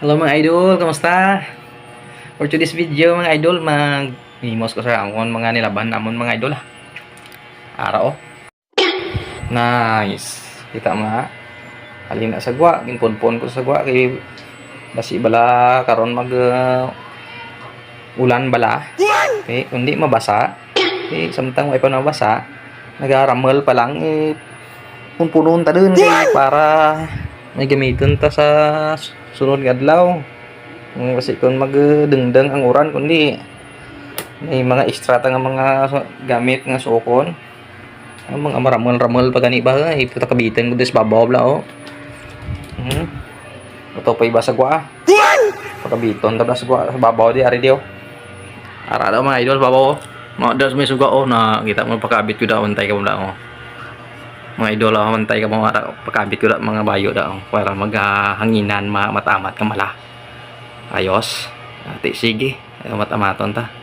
Hello mga idol, kamusta? For today's video mga idol, mag himos ko sa amon mga nilaban namon mga idol. ah. Araw. Nice. Kita mga halin na sa gwa, ginpon-pon ko sa gwa kay basi bala karon mag uh, ulan bala. Okay, kundi mabasa. Okay, samtang way pa mabasa, nagaramel pa lang eh punpunon ta dun kay para may gamiton ta sa sunod nga adlaw. Kasi kung magdengdeng ang uran kundi may mga extra nga mga gamit nga sukon. Ang mga maramol-ramol pa gani ba ito ta kabitan ko des babaw bla oh. Hmm. Ito pa iba sa gwa. Pagkabiton ta bla sa gwa sa babaw di ari dio. Ara daw mga idol babaw. oh. Mga das may suga oh na kita mo pagkabit ko daw untay ka mo oh mga idol ako mantay ka mga ara pagkabit ko da mga bayo da oh, para maghanginan ma matamat ka mala. Ayos. Ati sige. Ay matamaton ta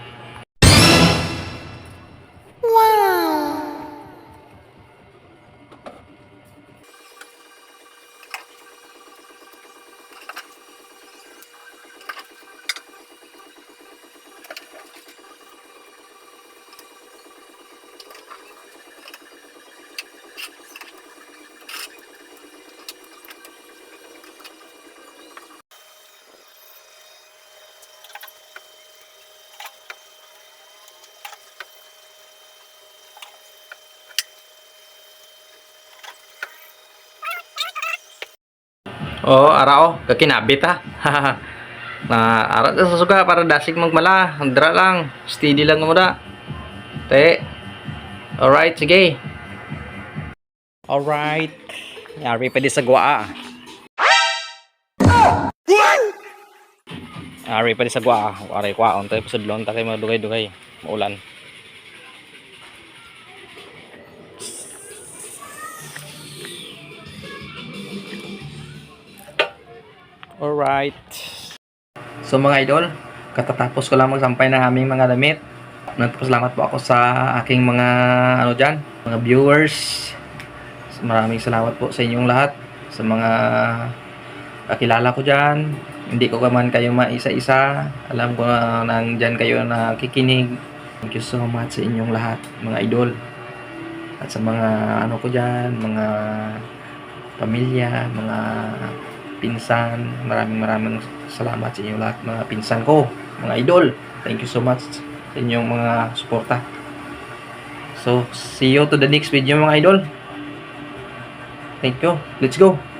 oh ara oh kakinabit ha na ara sa suga para dasig magmala. Dra lang steady lang mo da te. Alright sige. Alright. Yari pa di sa gwa Ari pa di sa gwa, ari kwa on tayo pasudlon ta kay madugay-dugay, maulan. Alright. So mga idol, katatapos ko lang magsampay ng aming mga damit. Nagpasalamat po ako sa aking mga ano diyan, mga viewers. Maraming salamat po sa inyong lahat sa mga kakilala ko diyan. Hindi ko man kayo maisa-isa. Alam ko na nandyan kayo nakikinig. Thank you so much sa inyong lahat, mga idol. At sa mga ano ko diyan, mga pamilya, mga pinsan. Maraming maraming salamat sa inyo lahat mga pinsan ko, mga idol. Thank you so much sa inyong mga suporta. So, see you to the next video mga idol. Thank you. Let's go.